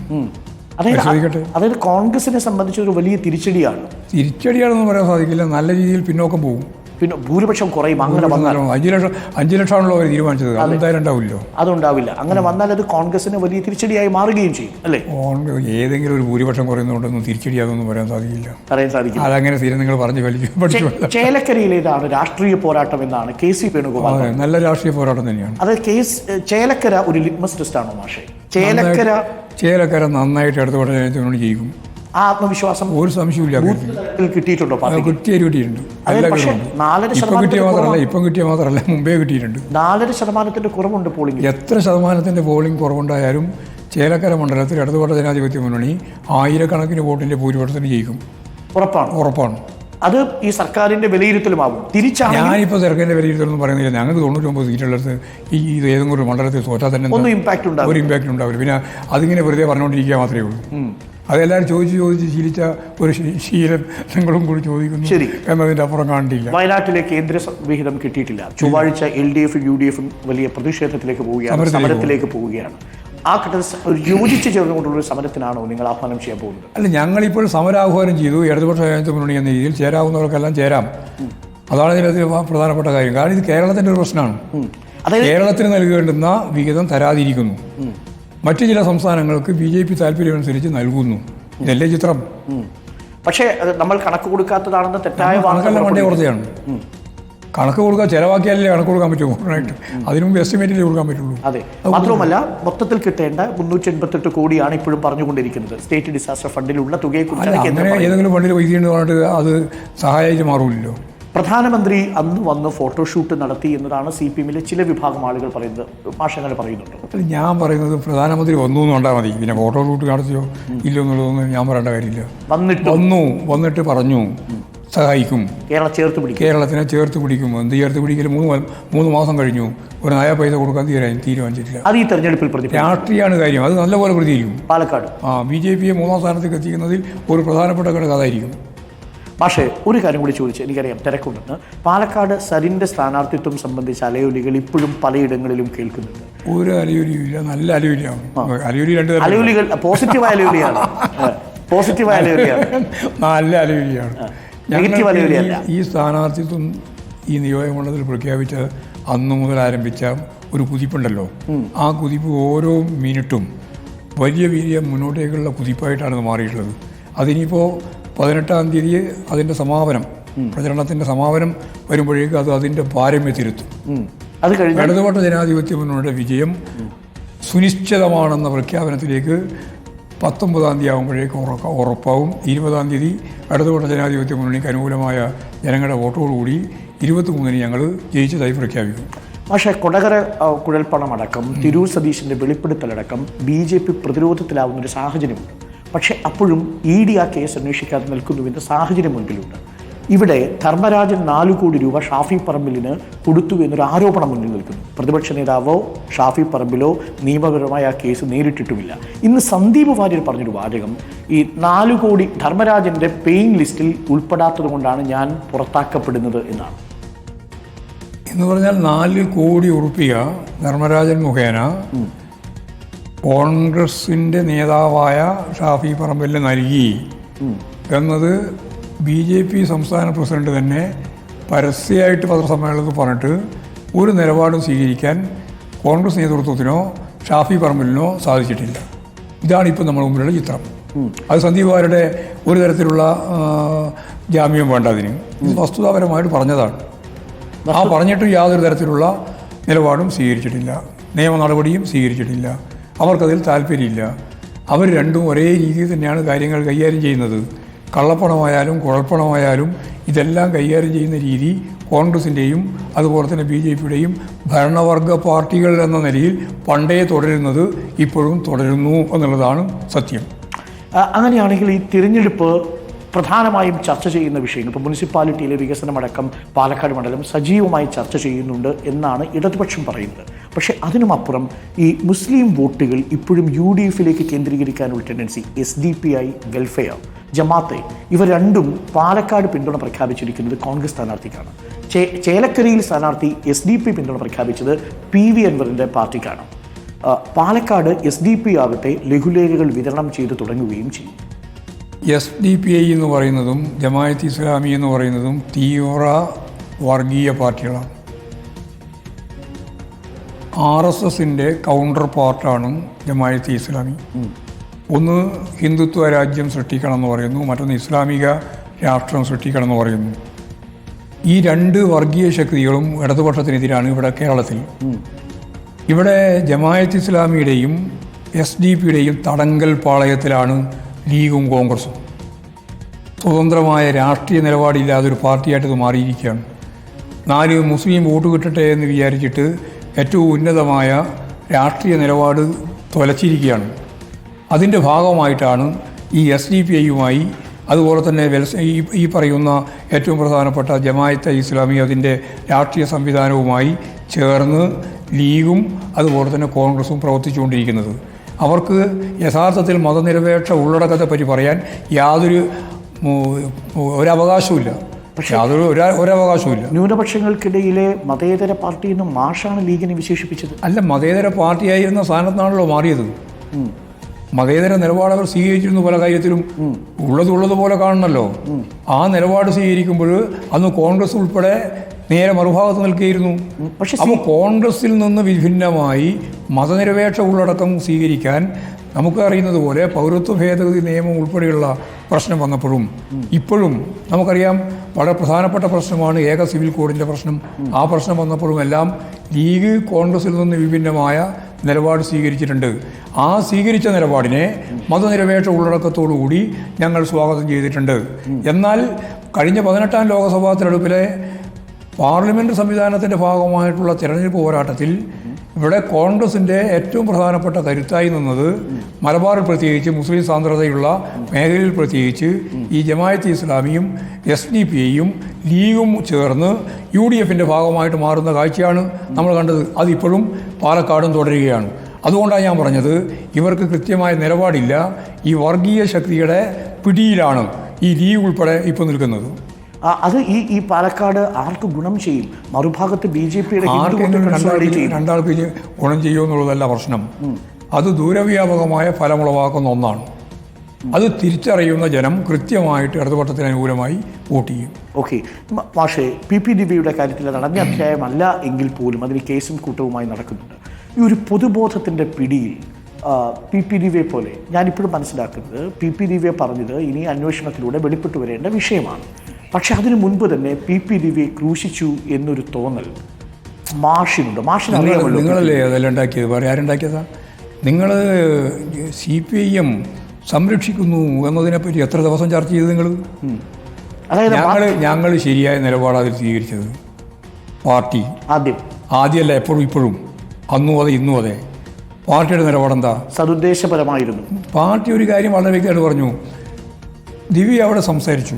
അതായത് കോൺഗ്രസിനെ സംബന്ധിച്ച് ഒരു വലിയ തിരിച്ചടിയാണ്. തിരിച്ചടിയാണെന്ന് പറയാൻ സാധിക്കില്ല. നല്ല രീതിയിൽ പിന്നോക്കം പോകും. പിന്നെ ഭൂരിപക്ഷം കുറയും. അങ്ങനെ വന്നാൽ അഞ്ച് ലക്ഷം അഞ്ച് ലക്ഷമാണല്ലോ അവർ തീരുമാനിച്ചത്. അതെന്തായാലും ഉണ്ടാവില്ലോ. അതുണ്ടാവില്ല. അങ്ങനെ വന്നാൽ അത് കോൺഗ്രസിന് വലിയ തിരിച്ചടിയായി മാറുകയും ചെയ്യും അല്ലേ? കോൺഗ്രസ് ഏതെങ്കിലും ഒരു ഭൂരിപക്ഷം കുറയുന്നതുകൊണ്ടൊന്നും തിരിച്ചടിയാകുമെന്ന് പറയാൻ സാധിക്കില്ല. പറയാൻ സാധിക്കും അതങ്ങനെ സ്ഥിരം നിങ്ങൾ പറഞ്ഞു പഠിച്ചു ചേലക്കരയിലേതാണ് രാഷ്ട്രീയ പോരാട്ടം എന്നാണ് കെ സി വേണുഗോപാൽ നല്ല രാഷ്ട്രീയ പോരാട്ടം തന്നെയാണ്. അത് കേസ് ചേലക്കര ഒരു ലിറ്റ്മസ് ടെസ്റ്റ് ആണോ മാഷേ ചേലക്കര ചേലക്കര നന്നായിട്ട് അടുത്ത വട്ടം ജയിക്കും. ആ ആത്മവിശ്വാസം ഒരു സംശയമില്ല കിട്ടിയിട്ടുണ്ടോ കിട്ടിയിട്ടുണ്ട്. പക്ഷേ നാലര കിട്ടിയ മാത്രമല്ല ഇപ്പം കിട്ടിയ മാത്രമല്ല മുമ്പേ കിട്ടിയിട്ടുണ്ട്. നാലര ശതമാനത്തിന്റെ കുറവുണ്ട് പോളിംഗ് എത്ര ശതമാനത്തിന്റെ പോളിംഗ് കുറവുണ്ടായാലും ചേലക്കര മണ്ഡലത്തിൽ ഇടതുപക്ഷ ജനാധിപത്യ മുന്നണി ആയിരക്കണക്കിന് വോട്ടിന്റെ ഭൂരിപക്ഷത്തിന് ജയിക്കും. ഉറപ്പാണ്. ഉറപ്പാണ്. അത് ഈ സർക്കാരിന്റെ വിലയിരുത്തലുമാകും. തിരിച്ചാണ് ഞാനിപ്പോൾ സർക്കാരിന്റെ വിലയിരുത്തലൊന്നും പറയുന്നില്ല. ഞങ്ങൾക്ക് തൊണ്ണൂറ്റൊമ്പത് സീറ്റുള്ളിടത്ത് ഈ ഇത് ഏതെങ്കിലും ഒരു മണ്ഡലത്തിൽ തോറ്റാൽ തന്നെ? ഒന്നും ഇമ്പാക്ട് ഉണ്ടാവും ഒരു ഇമ്പാക്റ്റ് ഉണ്ടാവില്ല. പിന്നെ അതിങ്ങനെ വെറുതെ പറഞ്ഞുകൊണ്ടിരിക്കുക മാത്രമേ ഉള്ളൂ. അതെല്ലാവരും ചോദിച്ച് ചോദിച്ച് ശീലിച്ച ഒരു ശീലം നിങ്ങളും കൂടി ചോദിക്കുന്നു ശരി. എന്നതിന്റെ അപ്പുറം കാണില്ല വയനാട്ടിലെ കേന്ദ്ര വിഹിതം കിട്ടിയിട്ടില്ല. ചൊവ്വാഴ്ച എൽ ഡി എഫും യു ഡി എഫും വലിയ പ്രതിഷേധത്തിലേക്ക് പോവുകയാണ് സമരത്തിലേക്ക് പോവുകയാണ്. ആ ഘട്ടത്തിൽ ഒരു യോജിച്ച് ചേർന്നുകൊണ്ടുള്ള ഒരു സമരത്തിനാണോ നിങ്ങൾ ആഹ്വാനം ചെയ്യാൻ പോകുന്നത്? അല്ല ഞങ്ങളിപ്പോൾ സമരാഹ്വാനം ചെയ്തു. ഇടതുപക്ഷ മുന്നണി എന്ന രീതിയിൽ ചേരാവുന്നവർക്കെല്ലാം ചേരാം. അതാണ് ഇതിനകത്ത് പ്രധാനപ്പെട്ട കാര്യം. കാരണം ഇത് കേരളത്തിന്റെ ഒരു പ്രശ്നമാണ്. കേരളത്തിന് നൽകേണ്ടുന്ന വിഹിതം തരാതിരിക്കുന്നു. മറ്റു ചില സംസ്ഥാനങ്ങൾക്ക് ബി ജെ പി താല്പര്യമനുസരിച്ച് നൽകുന്നു. ഇതല്ലേ ചിത്രം. പക്ഷേ അത് നമ്മൾ കണക്ക് കൊടുക്കാത്തതാണെന്ന് തെറ്റായ കണക്കെല്ലാം വേണ്ടേ കുറച്ചാണ് കണക്ക് കൊടുക്കാൻ ചിലവാക്കിയാലേ കണക്ക് കൊടുക്കാൻ പറ്റുമോ പൂർണമായിട്ട് അതിനു മുമ്പ് കൊടുക്കാൻ പറ്റുള്ളൂ. അതെ. മാത്രമല്ല മൊത്തത്തിൽ കിട്ടേണ്ട മുന്നൂറ്റി എൺപത്തെട്ട് കോടിയാണ് ഇപ്പോഴും പറഞ്ഞുകൊണ്ടിരിക്കുന്നത്. സ്റ്റേറ്റ് ഡിസാസ്റ്റർ ഫണ്ടിലുള്ള തുകയെക്കുറിച്ച് അങ്ങനെ ഏതെങ്കിലും ഫണ്ടിൽ വൈദ്യുതി പറഞ്ഞിട്ട് അത് സഹായിച്ച് മാറൂലല്ലോ പ്രധാനമന്ത്രി അന്ന് വന്ന് ഫോട്ടോഷൂട്ട് നടത്തി എന്നതാണ് സി പി എമ്മിലെ ചില വിഭാഗം ആളുകൾ പറയുന്നത് മാഷങ്ങൾ പറയുന്നുണ്ട്. ഞാൻ പറയുന്നത് പ്രധാനമന്ത്രി വന്നു എന്ന് കണ്ടാൽ മതി. പിന്നെ ഫോട്ടോഷൂട്ട് നടത്തിയോ ഇല്ല എന്നുള്ളതൊന്നും ഞാൻ പറയേണ്ട കാര്യമില്ല. വന്നിട്ട്. വന്നു വന്നിട്ട് പറഞ്ഞു സഹായിക്കും. കേരള ചേർത്ത് പിടിക്കും. കേരളത്തിനെ ചേർത്ത് പിടിക്കും. എന്ത് ചേർത്ത് പിടിക്കൽ മൂന്ന് മൂന്ന് മാസം കഴിഞ്ഞു. ഒരു നയ പൈസ കൊടുക്കാൻ തീരാൻ തീരുമാനിച്ചിട്ടില്ല. അത് ഈ തെരഞ്ഞെടുപ്പിൽ രാഷ്ട്രീയമാണ് കാര്യം. അത് നല്ലപോലെ പ്രതികരിക്കും. പാലക്കാട്. ആ ബി ജെ പിയെ മൂന്നാം സ്ഥാനത്തേക്ക് എത്തിക്കുന്നതിൽ ഒരു പ്രധാനപ്പെട്ട ഘടകം അതായിരിക്കും. പക്ഷേ ഒരു കാര്യം കൂടി ചോദിച്ച് എനിക്കറിയാം തിരക്കുണ്ടെന്ന്. പാലക്കാട് സരിന്റെ സ്ഥാനാർത്ഥിത്വം സംബന്ധിച്ച അലയൊലികൾ ഇപ്പോഴും പലയിടങ്ങളിലും കേൾക്കുന്നുണ്ട്. ഒരു അലയൊലിയില്ല നല്ല അലയൊലിയാണ്. അലയൊലി രണ്ട് അലയൊലികൾ പോസിറ്റീവ് അലയൊലിയാണ്. പോസിറ്റീവ് അലയൊലിയാണ്. നല്ല അലയൊലിയാണ്. നെഗറ്റീവ് അലയൊലിയല്ല. ഈ- സ്ഥാനാർത്ഥിത്വം ഈ നിയോജകമണ്ഡലത്തിൽ പ്രഖ്യാപിച്ച അന്നു മുതൽ ആരംഭിച്ച ഒരു കുതിപ്പുണ്ടല്ലോ. ആ കുതിപ്പ് ഓരോ മിനിറ്റും വലിയ വലിയ മുന്നോട്ടേക്കുള്ള കുതിപ്പായിട്ടാണ് മാറിയിട്ടുള്ളത്. അതിനിപ്പോൾ പതിനെട്ടാം തീയതി അതിന്റെ സമാപനം പ്രചരണത്തിന്റെ സമാപനം വരുമ്പോഴേക്കും അത് അതിന്റെ പാരമ്യ തിരുത്തും. അത് കഴിഞ്ഞ് ഇടതുപക്ഷ ജനാധിപത്യ മുന്നണിയുടെ വിജയം സുനിശ്ചിതമാണെന്ന പ്രഖ്യാപനത്തിലേക്ക് പത്തൊമ്പതാം തീയതി ആകുമ്പോഴേക്കും ഉറക്ക ഉറപ്പാവും. ഇരുപതാം തീയതി ഇടതുപക്ഷ ജനാധിപത്യ മുന്നണിക്ക് അനുകൂലമായ ജനങ്ങളുടെ വോട്ടോടുകൂടി ഇരുപത്തിമൂന്നിന് ഞങ്ങൾ ജയിച്ചതായി പ്രഖ്യാപിക്കും. പക്ഷേ കൊടകര കുഴൽപ്പണം കുഴൽപ്പണമടക്കം തിരൂർ സതീശിന്റെ വെളിപ്പെടുത്തലടക്കം ബി ജെ പി പ്രതിരോധത്തിലാവുന്ന ഒരു സാഹചര്യമുണ്ട്. പക്ഷേ അപ്പോഴും ഇ ഡി ആ കേസ് അന്വേഷിക്കാതെ നിൽക്കുന്നുവെന്ന സാഹചര്യം മുൻപിലുണ്ട്. ഇവിടെ ധർമ്മരാജൻ നാലു കോടി രൂപ ഷാഫി പറമ്പിലിന് കൊടുത്തു എന്നൊരു ആരോപണം മുന്നിൽ നിൽക്കുന്നു. പ്രതിപക്ഷ നേതാവോ ഷാഫി പറമ്പിലോ നിയമപരമായ ആ കേസ് നേരിട്ടിട്ടുമില്ല. ഇന്ന് സന്ദീപ് വാര്യർ പറഞ്ഞൊരു വാചകം ഈ നാലു കോടി ധർമ്മരാജന്റെ പേയിങ് ലിസ്റ്റിൽ ഉൾപ്പെടാത്തത് കൊണ്ടാണ് ഞാൻ പുറത്താക്കപ്പെടുന്നത് എന്നാണ്. എന്ന് പറഞ്ഞാൽ നാല് കോടി ഉറുപ്പിക ധർമ്മരാജൻ മുഖേന കോൺഗ്രസിന്റെ നേതാവായ ഷാഫി പറമ്പലിന് നൽകി എന്നത് ബി ജെ പി സംസ്ഥാന പ്രസിഡന്റ് തന്നെ പരസ്യമായിട്ട് പത്രസമ്മേളനത്തിൽ പറഞ്ഞിട്ട് ഒരു നിലപാടും സ്വീകരിക്കാൻ കോൺഗ്രസ് നേതൃത്വത്തിനോ ഷാഫി പറമ്പലിനോ സാധിച്ചിട്ടില്ല. ഇതാണ് ഇപ്പോൾ നമ്മുടെ മുമ്പിലുള്ള ചിത്രം. അത് സന്ദീപ് ആരുടെ ഒരു തരത്തിലുള്ള ജാമ്യം വേണ്ട അതിന്. വസ്തുതാപരമായിട്ട് പറഞ്ഞതാണ്. ആ പറഞ്ഞിട്ടും യാതൊരു തരത്തിലുള്ള നിലപാടും സ്വീകരിച്ചിട്ടില്ല. നിയമ നടപടിയും സ്വീകരിച്ചിട്ടില്ല. അവർക്കതിൽ താല്പര്യമില്ല. അവർ രണ്ടും ഒരേ രീതിയിൽ തന്നെയാണ് കാര്യങ്ങൾ കൈകാര്യം ചെയ്യുന്നത്. കള്ളപ്പണമായാലും കുഴൽപ്പണമായാലും ഇതെല്ലാം കൈകാര്യം ചെയ്യുന്ന രീതി കോൺഗ്രസിന്റെയും അതുപോലെ തന്നെ ബി ജെ പിയുടെയും ഭരണവർഗ പാർട്ടികൾ എന്ന നിലയിൽ പണ്ടേ തുടരുന്നത് ഇപ്പോഴും തുടരുന്നു എന്നുള്ളതാണ് സത്യം. അങ്ങനെയാണെങ്കിൽ ഈ തിരഞ്ഞെടുപ്പ് പ്രധാനമായും ചർച്ച ചെയ്യുന്ന വിഷയങ്ങൾ ഇപ്പോൾ മുനിസിപ്പാലിറ്റിയിലെ വികസനമടക്കം പാലക്കാട് മണ്ഡലം സജീവമായി ചർച്ച ചെയ്യുന്നുണ്ട് എന്നാണ് ഇടതുപക്ഷം പറയുന്നത്. പക്ഷേ അതിനുമപ്പുറം ഈ മുസ്ലിം വോട്ടുകൾ ഇപ്പോഴും യു ഡി എഫിലേക്ക് കേന്ദ്രീകരിക്കാനുള്ള tendency S D P I welfare Jamaat ഇവ രണ്ടും പാലക്കാട് പിന്തുണ പ്രഖ്യാപിച്ചിരിക്കുന്നത് കോൺഗ്രസ് സ്ഥാനാർത്ഥിക്കാണ്. ചേലക്കരയിൽ സ്ഥാനാർത്ഥി എസ് ഡി പി പിന്തുണ പ്രഖ്യാപിച്ചത് പി വി അൻവറിന്റെ പാർട്ടിക്കാണ്. പാലക്കാട് എസ് ഡി പി ആകട്ടെ ലഘുലേഖകൾ വിതരണം ചെയ്തു തുടങ്ങുകയും ചെയ്യും. എസ് ഡി പി ഐ എന്ന് പറയുന്നതും ജമായത്ത് ഇസ്ലാമി എന്ന് പറയുന്നതും തീവ്ര വർഗീയ പാർട്ടികളാണ്. ആർ എസ് എസിന്റെ കൗണ്ടർ പാർട്ടാണ് ജമായത്ത് ഇസ്ലാമി. ഒന്ന് ഹിന്ദുത്വ രാജ്യം സൃഷ്ടിക്കണം എന്ന് പറയുന്നു മറ്റൊന്ന് ഇസ്ലാമിക രാഷ്ട്രം സൃഷ്ടിക്കണം എന്ന് പറയുന്നു. ഈ രണ്ട് വർഗീയ ശക്തികളും ഇടതുപക്ഷത്തിനെതിരാണ് ഇവിടെ കേരളത്തിൽ. ഇവിടെ ജമായത്ത് ഇസ്ലാമിയുടെയും എസ് ഡി പിയുടെയും തടങ്കൽ പാളയത്തിലാണ് ലീഗും കോൺഗ്രസും. സ്വതന്ത്രമായ രാഷ്ട്രീയ നിലപാടില്ലാതെ ഒരു പാർട്ടിയായിട്ട് ഇത് മാറിയിരിക്കുകയാണ്. നാല് മുസ്ലിം വോട്ട് കിട്ടട്ടെ എന്ന് വിചാരിച്ചിട്ട് ഏറ്റവും ഉന്നതമായ രാഷ്ട്രീയ നിലപാട് തുലച്ചിരിക്കുകയാണ്. അതിന്റെ ഭാഗമായിട്ടാണ് ഈ എസ് ഡി പി ഐയുമായി അതുപോലെ തന്നെ ഈ പറയുന്ന ഏറ്റവും പ്രധാനപ്പെട്ട ജമായത്തെ ഇസ്ലാമി അതിന്റെ രാഷ്ട്രീയ സംവിധാനവുമായി ചേർന്ന് ലീഗും അതുപോലെ തന്നെ കോൺഗ്രസും പ്രവർത്തിച്ചുകൊണ്ടിരിക്കുന്നത്. അവർക്ക് യഥാർത്ഥത്തിൽ മതനിരപേക്ഷ ഉള്ളടക്കത്തെപ്പറ്റി പറയാൻ യാതൊരു ഒരവകാശവും ഒരവകാശവുമില്ല. യാതൊരു ഒരു ഒരവകാശമില്ല ന്യൂനപക്ഷങ്ങൾക്കിടയിലെ മതേതര പാർട്ടി എന്ന് മാഷാണ് ലീഗിനെ വിശേഷിപ്പിച്ചത്. അല്ല മതേതര പാർട്ടിയായിരുന്ന സ്ഥാനത്താണല്ലോ മാറിയത്. മതേതര നിലപാട് അവർ സ്വീകരിച്ചിരുന്നു പല കാര്യത്തിലും. ഉള്ളതുള്ളതുപോലെ കാണണമല്ലോ ആ നിലപാട് സ്വീകരിക്കുമ്പോൾ അന്ന് കോൺഗ്രസ് ഉൾപ്പെടെ നേരെ മറുഭാഗത്ത് നിൽക്കുകയായിരുന്നു. പക്ഷേ അപ്പോൾ കോൺഗ്രസിൽ നിന്ന് വിഭിന്നമായി മതനിരപേക്ഷ ഉള്ളടക്കം സ്വീകരിക്കാൻ നമുക്കറിയുന്നത് പോലെ പൗരത്വ ഭേദഗതി നിയമം ഉൾപ്പെടെയുള്ള പ്രശ്നം വന്നപ്പോഴും ഇപ്പോഴും നമുക്കറിയാം വളരെ പ്രധാനപ്പെട്ട പ്രശ്നമാണ് ഏക സിവിൽ കോഡിന്റെ പ്രശ്നം. ആ പ്രശ്നം വന്നപ്പോഴും എല്ലാം ലീഗ് കോൺഗ്രസിൽ നിന്ന് വിഭിന്നമായ നിലപാട് സ്വീകരിച്ചിട്ടുണ്ട്. ആ സ്വീകരിച്ച നിലപാടിനെ മതനിരപേക്ഷ ഉള്ളടക്കത്തോടുകൂടി ഞങ്ങൾ സ്വാഗതം ചെയ്തിട്ടുണ്ട്. എന്നാൽ കഴിഞ്ഞ പതിനെട്ടാം ലോക്സഭാ തെരഞ്ഞെടുപ്പിലെ പാർലമെന്റ് സംവിധാനത്തിന്റെ ഭാഗമായിട്ടുള്ള തിരഞ്ഞെടുപ്പ് പോരാട്ടത്തിൽ ഇവിടെ കോൺഗ്രസിന്റെ ഏറ്റവും പ്രധാനപ്പെട്ട കരുത്തായി നിന്നത് മലബാറിൽ പ്രത്യേകിച്ച് മുസ്ലിം സാന്ദ്രതയുള്ള മേഖലയിൽ പ്രത്യേകിച്ച് ഈ ജമായത്ത് ഇസ്ലാമിയും എസ് ഡി പി ഐയും ലീഗും ചേർന്ന് യു ഡി എഫിന്റെ ഭാഗമായിട്ട് മാറുന്ന കാഴ്ചയാണ് നമ്മൾ കണ്ടത്. അതിപ്പോഴും പാലക്കാടും തുടരുകയാണ്. അതുകൊണ്ടാണ് ഞാൻ പറഞ്ഞത് ഇവർക്ക് കൃത്യമായ നിലപാടില്ല. ഈ വർഗീയ ശക്തിയുടെ പിടിയിലാണ് ഈ ലീഗ് ഉൾപ്പെടെ ഇപ്പോൾ നിൽക്കുന്നത്. അത് ഈ ഈ പാലക്കാട് ആർക്ക് ഗുണം ചെയ്യും? മറുഭാഗത്ത് ബി ജെ പിയുടെ രണ്ടാൾക്ക് ഗുണം ചെയ്യുമെന്നുള്ളതല്ല പ്രശ്നം. അത് ദൂരവ്യാപകമായ ഫലമുളവാക്കുന്ന ഒന്നാണ്. അത് തിരിച്ചറിയുന്ന ജനം കൃത്യമായിട്ട് ഇടതുപക്ഷത്തിന് അനുകൂലമായി വോട്ട് ചെയ്യും. ഓക്കെ. പക്ഷേ പി പി ദിവ്യയുടെ കാര്യത്തിൽ അടഞ്ഞ അധ്യായമല്ല എങ്കിൽ പോലും അതിന് കേസും കൂട്ടവുമായി നടക്കുന്നുണ്ട്. ഈ ഒരു പൊതുബോധത്തിന്റെ പിടിയിൽ പി പി ദിവ്യയെ പോലെ ഞാനിപ്പോഴും മനസ്സിലാക്കുന്നത് പി പി ദിവ്യ പറഞ്ഞത് ഇനി അന്വേഷണത്തിലൂടെ വെളിപ്പെട്ടു വരേണ്ട വിഷയമാണ്. പക്ഷെ അതിനു മുൻപ് തന്നെ പി പി ദിവ്യയെ ക്രൂശിച്ചു എന്നൊരു തോന്നൽ മാഷിനുണ്ട്. മാഷിന് അറിയാമല്ലോ നിങ്ങളല്ലേ അതെല്ലാം ഉണ്ടാക്കിയത്? വേറെ ആരുണ്ടാക്കിയതാ? നിങ്ങൾ സി പി ഐ എം സംരക്ഷിക്കുന്നു എന്നതിനെപ്പറ്റി എത്ര ദിവസം ചർച്ച ചെയ്തു നിങ്ങൾ? അതായത് ഞങ്ങൾ ഞങ്ങൾ ശരിയായ നിലപാടാണ് അതിൽ സ്വീകരിച്ചത്. പാർട്ടി. ആദ്യം. ആദ്യമല്ല എപ്പോഴും ഇപ്പോഴും. അന്നും അതെ ഇന്നും അതെ. പാർട്ടിയുടെ നിലപാടെന്താ? സതുദ്ദേശപരമായിരുന്നു. പാർട്ടി ഒരു കാര്യം വളരെ വ്യക്തമായിട്ട് പറഞ്ഞു. ദിവ്യ അവിടെ സംസാരിച്ചു.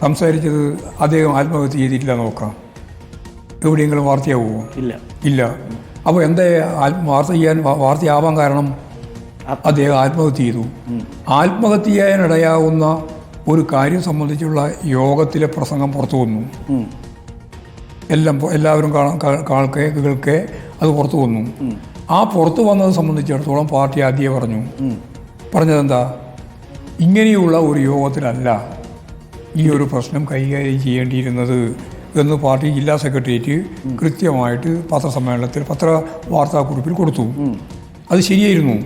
സംസാരിച്ചത് അദ്ദേഹം ആത്മഹത്യ ചെയ്തിട്ടില്ല നോക്കാം. എവിടെയെങ്കിലും വാർത്തയാവുമോ? ഇല്ല. ഇല്ല. അപ്പോൾ എന്താ വാർത്ത ചെയ്യാൻ വാർത്തയാവാൻ കാരണം? അദ്ദേഹം ആത്മഹത്യ ചെയ്തു. ആത്മഹത്യ ചെയ്യാനിടയാവുന്ന ഒരു കാര്യം സംബന്ധിച്ചുള്ള യോഗത്തിലെ പ്രസംഗം പുറത്തു വന്നു. എല്ലാം എല്ലാവരും കാൾക്കെ കേൾക്കെ അത് പുറത്തു വന്നു. ആ പുറത്തു വന്നത് സംബന്ധിച്ചിടത്തോളം പാർട്ടി ആദ്യമേ പറഞ്ഞു. പറഞ്ഞതെന്താ? ഇങ്ങനെയുള്ള ഒരു യോഗത്തിലല്ല. ഈ ഒരു പ്രശ്നം കൈകാര്യം ചെയ്യേണ്ടിയിരുന്നത് എന്ന് പാർട്ടി ജില്ലാ സെക്രട്ടേറിയറ്റ് കൃത്യമായിട്ട് പത്രസമ്മേളനത്തിൽ പത്ര വാർത്താക്കുറിപ്പിൽ കൊടുത്തു അത് ശരിയായിരുന്നു.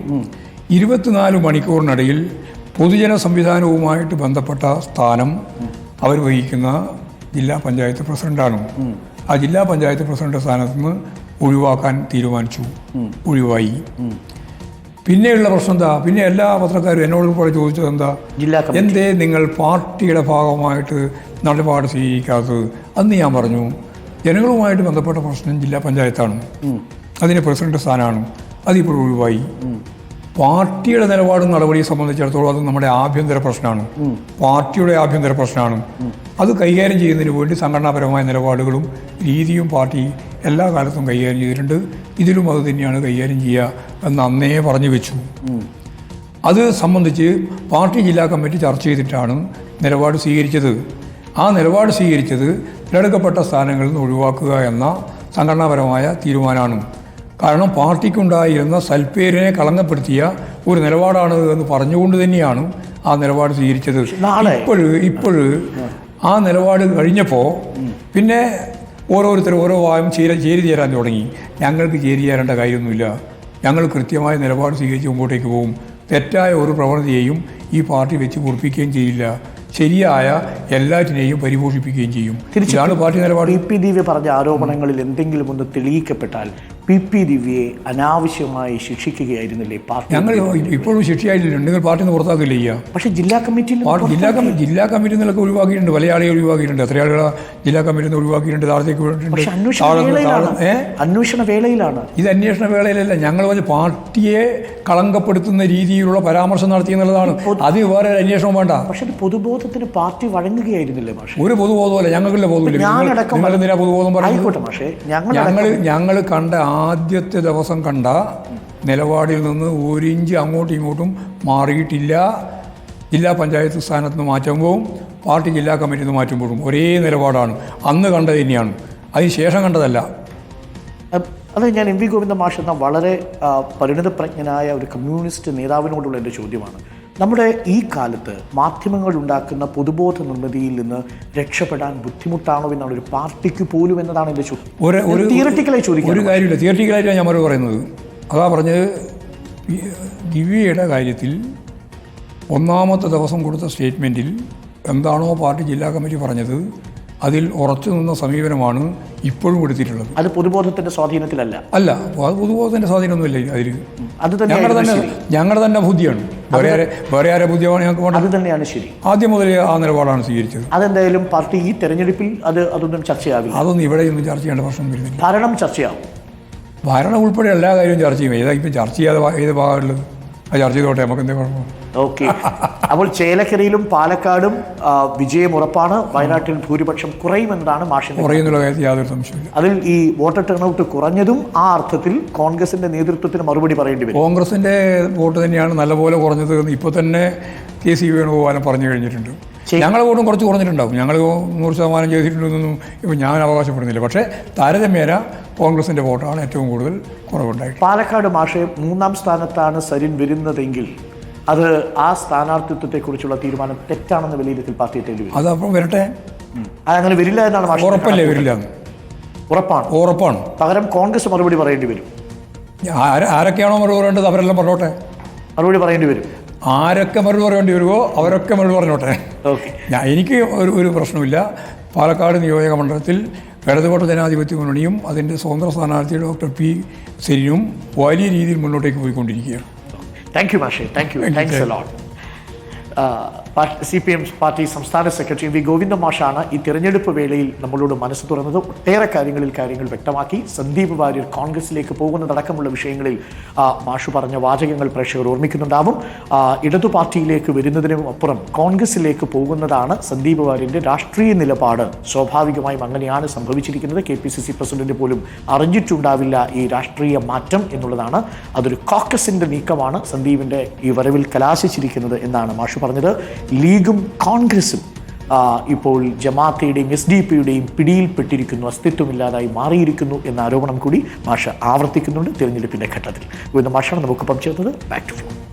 ഇരുപത്തിനാല് മണിക്കൂറിനിടയിൽ പൊതുജന സംവിധാനവുമായിട്ട് ബന്ധപ്പെട്ട സ്ഥാനം അവർ വഹിക്കുന്ന ജില്ലാ പഞ്ചായത്ത് പ്രസിഡന്റാണ്. ആ ജില്ലാ പഞ്ചായത്ത് പ്രസിഡന്റ് സ്ഥാനത്ത് നിന്ന് ഒഴിവാക്കാൻ തീരുമാനിച്ചു. ഒഴിവായി. പിന്നെയുള്ള പ്രശ്നം എന്താ? പിന്നെ എല്ലാ പത്രക്കാരും എന്നോട് കൂടെ ചോദിച്ചത് എന്താ? ജില്ലാ എന്തേ നിങ്ങൾ പാർട്ടിയുടെ ഭാഗമായിട്ട് നിലപാട് സ്വീകരിക്കാത്തത്? അന്ന് ഞാൻ പറഞ്ഞു ജനങ്ങളുമായിട്ട് ബന്ധപ്പെട്ട പ്രശ്നം ജില്ലാ പഞ്ചായത്താണ്. അതിന് പ്രസിഡന്റ് സ്ഥാനമാണ്. അതിപ്പോൾ ഒഴിവായി. പാർട്ടിയുടെ നിലപാടും നടപടിയെ സംബന്ധിച്ചിടത്തോളം അത് നമ്മുടെ ആഭ്യന്തര പ്രശ്നമാണ്. പാർട്ടിയുടെ ആഭ്യന്തര പ്രശ്നമാണ്. അത് കൈകാര്യം ചെയ്യുന്നതിന് വേണ്ടി സംഘടനാപരമായ നിലപാടുകളും രീതിയും പാർട്ടി എല്ലാ കാലത്തും കൈകാര്യം ചെയ്തിട്ടുണ്ട്. ഇതിലും അത് തന്നെയാണ് കൈകാര്യം ചെയ്യുക. എന്ന് അന്നേ പറഞ്ഞു വെച്ചു. അത് സംബന്ധിച്ച് പാർട്ടി ജില്ലാ കമ്മിറ്റി ചർച്ച ചെയ്തിട്ടാണ് നിലപാട് സ്വീകരിച്ചത്. ആ നിലപാട് സ്വീകരിച്ചത് തിരഞ്ഞെടുക്കപ്പെട്ട സ്ഥാനങ്ങളിൽ നിന്ന് ഒഴിവാക്കുക എന്ന സംഘടനാപരമായ തീരുമാനമാണ്. കാരണം പാർട്ടിക്കുണ്ടായിരുന്ന സൽപ്പേരിനെ കളങ്കപ്പെടുത്തിയ ഒരു നിലപാടാണ് എന്ന് പറഞ്ഞുകൊണ്ട് തന്നെയാണ് ആ നിലപാട് സ്വീകരിച്ചത്. ഇപ്പോഴ് ഇപ്പോഴ് ആ നിലപാട് കഴിഞ്ഞപ്പോൾ പിന്നെ ഓരോരുത്തർ ഓരോ വായും ചേരി ചേരി ചേരാൻ തുടങ്ങി. ഞങ്ങൾക്ക് ചേരി ചേരേണ്ട കാര്യമൊന്നുമില്ല. ഞങ്ങൾ കൃത്യമായ നിലപാട് സ്വീകരിച്ച് മുമ്പോട്ടേക്ക് പോകും. തെറ്റായ ഒരു പ്രവണതയെയും ഈ പാർട്ടി വെച്ച് കുറിപ്പിക്കുകയും ചെയ്യില്ല. ശരിയായ എല്ലാറ്റിനെയും പരിപോഷിപ്പിക്കുകയും ചെയ്യും. തിരിച്ചാണ് പാർട്ടി നിലപാട്. പി പി ദിവ്യ പറഞ്ഞ ആരോപണങ്ങളിൽ എന്തെങ്കിലും ഒന്ന് തെളിയിക്കപ്പെട്ടാൽ പി പി ദിവ്യയെ അനാവശ്യമായി ശിക്ഷിക്കുകയായിരുന്നില്ലേ പാർട്ടി ഞങ്ങൾ ഇപ്പോഴും ശിക്ഷയായിട്ടില്ല. നിങ്ങൾ പാർട്ടി നിന്ന് പുറത്താക്കില്ല ചെയ്യുക പക്ഷെ ജില്ലാ കമ്മിറ്റിയിൽ ജില്ലാ കമ്മിറ്റി ജില്ലാ കമ്മിറ്റി നിന്നൊക്കെ ഒഴിവാക്കിയിട്ടുണ്ട്. പല ആളുകൾ ഒഴിവാക്കിയിട്ടുണ്ട്. എത്ര ആളുകളെ ജില്ലാ കമ്മിറ്റി നിന്ന് ഒഴിവാക്കിയിട്ടുണ്ട്. താഴത്തേക്ക് പോയിട്ടുണ്ട്. അന്വേഷണ വേളയിലാണ്. ഇത് അന്വേഷണ വേളയിലല്ല. ഞങ്ങൾ വന്ന് പാർട്ടിയെ കളങ്കപ്പെടുത്തുന്ന രീതിയിലുള്ള പരാമർശം നടത്തി എന്നുള്ളതാണ്. അത് വേറെ അന്വേഷണം വേണ്ട. പക്ഷേ പൊതുബോധത്തിന് പാർട്ടി വഴങ്ങുകയായിരുന്നില്ലേ പക്ഷേ ഒരു പൊതുബോധമല്ല. ഞങ്ങൾക്കില്ല ഞങ്ങൾ ഞങ്ങൾ ഞങ്ങൾ കണ്ട ആദ്യത്തെ ദിവസം കണ്ട നിലപാടിൽ നിന്ന് ഒരിഞ്ച് അങ്ങോട്ടും ഇങ്ങോട്ടും മാറിയിട്ടില്ല. ജില്ലാ പഞ്ചായത്ത് സ്ഥാനത്ത് നിന്ന് മാറ്റുമ്പോഴും പാർട്ടി ജില്ലാ കമ്മിറ്റിയിൽ നിന്ന് മാറ്റുമ്പോഴും ഒരേ നിലപാടാണ്. അന്ന് കണ്ടത് തന്നെയാണ്. അതിന് ശേഷം കണ്ടതല്ല. അത് ഞാൻ എം വി ഗോവിന്ദ മാഷ് എന്ന വളരെ പരിണിതപ്രജ്ഞനായ ഒരു കമ്മ്യൂണിസ്റ്റ് നേതാവിനോടുള്ള എന്റെ ചോദ്യമാണ്. നമ്മുടെ ഈ കാലത്ത് മാധ്യമങ്ങൾ ഉണ്ടാക്കുന്ന പൊതുബോധ നിർമ്മിതിയിൽ നിന്ന് രക്ഷപ്പെടാൻ ബുദ്ധിമുട്ടാണോ എന്നാണ് ഒരു പാർട്ടിക്ക് പോലും എന്നതാണ് എന്റെ ചോദ്യം. ഒരു ഒരു കാര്യമില്ല. തിയറട്ടിക്കലായിട്ടാണ് ഞാൻ മറുപടി പറയുന്നത്. അതാ പറഞ്ഞത് ദിവ്യയുടെ കാര്യത്തിൽ ഒന്നാമത്തെ ദിവസം കൊടുത്ത സ്റ്റേറ്റ്മെന്റിൽ എന്താണോ പാർട്ടി ജില്ലാ കമ്മിറ്റി പറഞ്ഞത് അതിൽ ഉറച്ചു നിന്ന സമീപനമാണ് ഇപ്പോഴും കൊടുത്തിട്ടുള്ളത് അത് പൊതുബോധത്തിന്റെ സ്വാധീനത്തിലല്ല. അല്ല അത് പൊതുബോധത്തിന്റെ സ്വാധീനമൊന്നുമില്ല അതിൽ അത് ഞങ്ങളുടെ തന്നെ ഞങ്ങളുടെ തന്നെ ബുദ്ധിയാണ്. വേറെ ആരെ വേറെ ആരെ ബുദ്ധിയാണ് ഞങ്ങൾക്ക് അത് തന്നെയാണ് ശരി. ആദ്യം മുതലേ ആ നിലപാടാണ് സ്വീകരിച്ചത്. അതെന്തായാലും പാർട്ടി ഈ തെരഞ്ഞെടുപ്പിൽ അത് അതൊന്നും ചർച്ചയാവില്ല. അതൊന്നും ഇവിടെ ഒന്നും ചർച്ച ചെയ്യേണ്ട പ്രശ്നം വരുന്നില്ല. ഭരണം ചർച്ചയാവും. ഭരണം ഉൾപ്പെടെ എല്ലാ കാര്യവും ചർച്ച ചെയ്യും. ഏതാ ഇപ്പം ചർച്ച ചെയ്യാതെ ഏത് ഭാഗമുള്ളത് ആ ചർച്ച ചെയ്തോട്ടെ നമുക്ക് എന്തെങ്കിലും കുഴപ്പം? ഓക്കെ. അപ്പോൾ ചേലക്കരയിലും പാലക്കാടും വിജയം ഉറപ്പാണ്. വയനാട്ടിൽ ഭൂരിപക്ഷം കുറയുമെന്നാണ് മാഷിന്റെ അതിൽ ഈ വോട്ടർ ടേൺഔട്ട് കുറഞ്ഞതും ആ അർത്ഥത്തിൽ കോൺഗ്രസിന്റെ നേതൃത്വത്തിന് മറുപടി പറയേണ്ടി വരും. കോൺഗ്രസിന്റെ വോട്ട് തന്നെയാണ് നല്ലപോലെ കുറഞ്ഞത് ഇപ്പൊ ഇപ്പോൾ തന്നെ കെ സി വേണുഗോപാലം പറഞ്ഞു കഴിഞ്ഞിട്ടുണ്ട്. ഞങ്ങൾ വോട്ടും കുറച്ച് കുറഞ്ഞിട്ടുണ്ടാവും. ഞങ്ങൾ നൂറ് ശതമാനം ചെയ്തിട്ടുണ്ടെന്നൊന്നും ഇപ്പോൾ ഞാൻ അവകാശപ്പെടുന്നില്ല. പക്ഷേ താരതമ്യേന കോൺഗ്രസിന്റെ വോട്ടാണ് ഏറ്റവും കൂടുതൽ കുറവുണ്ടായിട്ട് പാലക്കാട് മാഷെ മൂന്നാം സ്ഥാനത്താണ് സരിൻ വരുന്നതെങ്കിൽ അത് ആ സ്ഥാനാർത്ഥിത്വത്തെക്കുറിച്ചുള്ള തീരുമാനം തെറ്റാണെന്ന് വിലയിരുത്തൽ പാർട്ടി എത്തേണ്ടി വരും അതപ്പം വരട്ടെ. അതങ്ങനെ വരില്ല എന്നാണ് മാഷ് ഉറപ്പല്ലേ വരില്ല? ഉറപ്പാണ്. ഉറപ്പാണ്. പകരം കോൺഗ്രസ് മറുപടി പറയേണ്ടി വരും. ആര- ആരൊക്കെയാണോ മറുപടി പറയേണ്ടത്? അവരെല്ലാം പറഞ്ഞോട്ടെ. മറുപടി പറയേണ്ടി വരും. ആരൊക്കെ മറുപടി പറയേണ്ടി വരുമോ അവരൊക്കെ മറുപടി പറഞ്ഞോട്ടെ. ഓക്കെ. ഞാൻ എനിക്ക് ഒരു ഒരു പ്രശ്നമില്ല പാലക്കാട് നിയോജക മണ്ഡലത്തിൽ ഇടതുപക്ഷ ജനാധിപത്യ മുന്നണിയും അതിന്റെ സ്വതന്ത്ര സ്ഥാനാർത്ഥി ഡോക്ടർ പി സെരിനും വലിയ രീതിയിൽ മുന്നോട്ടേക്ക് പോയിക്കൊണ്ടിരിക്കുകയാണ്. Thank you, Mashe. Thank you. Thank Thanks you, a lot. Uh, C P M party സംസ്ഥാന സെക്രട്ടറി വി. ഗോവിന്ദ മാഷാണ് ഈ തിരഞ്ഞെടുപ്പ് വേളയിൽ നമ്മളോട് മനസ്സ് തുറന്നത്. ഒട്ടേറെ കാര്യങ്ങളിൽ കാര്യങ്ങൾ വ്യക്തമാക്കി. സന്ദീപ് വാര്യർ കോൺഗ്രസിലേക്ക് പോകുന്നതടക്കമുള്ള വിഷയങ്ങളിൽ മാഷു പറഞ്ഞ വാചകങ്ങൾ പ്രേക്ഷകർ ഓർമ്മിക്കുന്നുണ്ടാവും. ഇടതു പാർട്ടിയിലേക്ക് വരുന്നതിനും അപ്പുറം കോൺഗ്രസിലേക്ക് പോകുന്നതാണ് സന്ദീപ് വാര്യന്റെ രാഷ്ട്രീയ നിലപാട്. സ്വാഭാവികമായും അങ്ങനെയാണ് സംഭവിച്ചിരിക്കുന്നത്. K P C C president പോലും അറിഞ്ഞിട്ടുണ്ടാവില്ല ഈ രാഷ്ട്രീയ മാറ്റം എന്നുള്ളതാണ്. അതൊരു കോക്കസിന്റെ നീക്കമാണ് സന്ദീപിന്റെ ഈ വരവിൽ കലാശിച്ചിരിക്കുന്നത് എന്നാണ് മാഷു പറഞ്ഞത്. ലീഗും കോൺഗ്രസും ഇപ്പോൾ ജമാഅത്തയുടെയും എസ് ഡി പിയുടെയും പിടിയിൽപ്പെട്ടിരിക്കുന്നു അസ്തിത്വമില്ലാതായി മാറിയിരിക്കുന്നു എന്ന ആരോപണം കൂടി മാഷ ആവർത്തിക്കുന്നുണ്ട് തിരഞ്ഞെടുപ്പിന്റെ ഘട്ടത്തിൽ. ഇന്ന് മാഷാണ് നമുക്കൊപ്പം ചേർന്നത് ബാക്ക് ടു